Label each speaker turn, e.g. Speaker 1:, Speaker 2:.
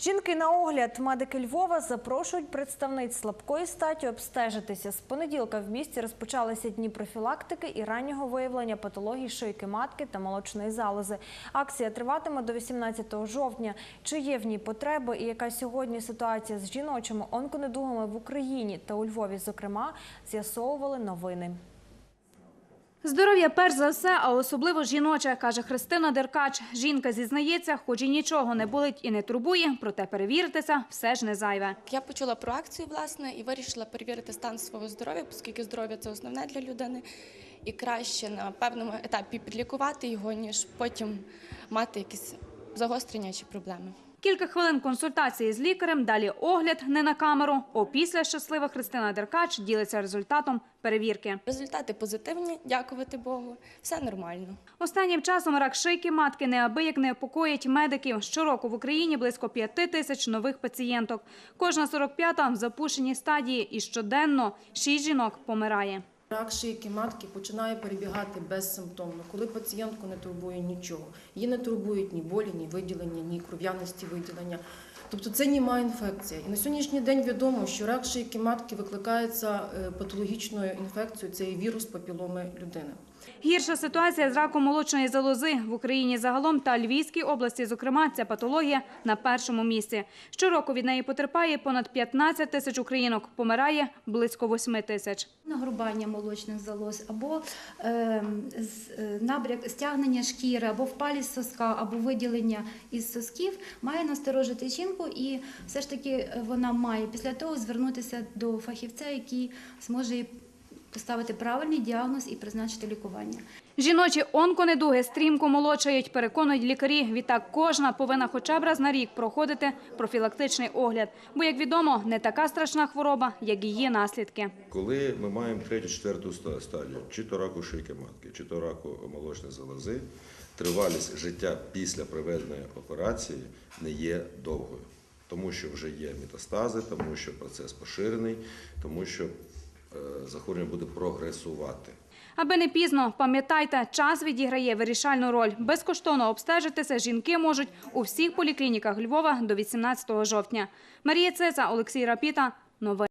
Speaker 1: Жінки на огляд медики Львова запрошують представниць слабкої статі обстежитися. З понеділка в місті розпочалися дні профілактики і раннього виявлення патологій шийки матки та молочної залози. Акція триватиме до 18 жовтня. Чи є в ній потреби і яка сьогодні ситуація з жіночими онконедугами в Україні та у Львові, зокрема, з'ясовували новини.
Speaker 2: Здоров'я перш за все, а особливо жіноче, каже Христина Деркач. Жінка зізнається, хоч і нічого не болить і не турбує, проте перевіритися все ж не зайве.
Speaker 3: Я почула про акцію, власне, і вирішила перевірити стан свого здоров'я, оскільки здоров'я це основне для людини, і краще на певному етапі підлікувати його, ніж потім мати якісь загострення чи проблеми.
Speaker 2: Кілька хвилин консультації з лікарем, далі огляд не на камеру. Опісля щаслива Христина Деркач ділиться результатом перевірки.
Speaker 3: Результати позитивні, дякувати Богу, все нормально.
Speaker 2: Останнім часом рак шийки матки неабияк непокоїть медиків. Щороку в Україні близько п'яти тисяч нових пацієнток. Кожна 45-та в запущеній стадії і щоденно шість жінок помирає.
Speaker 4: Рак шийки матки починає перебігати безсимптомно, коли пацієнтку не турбує нічого. Її не турбують ні болі, ні виділення, ні кров'яності виділення. Тобто це німа інфекція. І на сьогоднішній день відомо, що рак шийки матки викликається е, патологічною інфекцією, це є вірус папіломи людини.
Speaker 2: Гірша ситуація з раком молочної залози в Україні загалом та Львівській області, зокрема, ця патологія на першому місці. Щороку від неї потерпає понад 15 тисяч українок, помирає близько 8 тисяч.
Speaker 5: Нагрубання молочних залоз, або е, з- е, набряк стягнення шкіри, або впалість соска, або виділення із сосків має насторожити жінку, і все ж таки е, вона має після того звернутися до фахівця, який зможе поставити правильний діагноз і призначити лікування.
Speaker 2: Жіночі онконедуги стрімко молодшають, переконують лікарі. Відтак кожна повинна хоча б раз на рік проходити профілактичний огляд. Бо, як відомо, не така страшна хвороба, як її наслідки.
Speaker 6: Коли ми маємо третю, четверту ста- стадію, чи то раку шийки матки, чи то раку молочної залози, тривалість життя після проведеної операції не є довгою, тому що вже є метастази, тому що процес поширений, тому що захворювання буде прогресувати.
Speaker 2: Аби не пізно, пам'ятайте, час відіграє вирішальну роль. Безкоштовно обстежитися жінки можуть у всіх поліклініках Львова до 18 жовтня. Марія Цеса, Олексій Рапіта. Новини.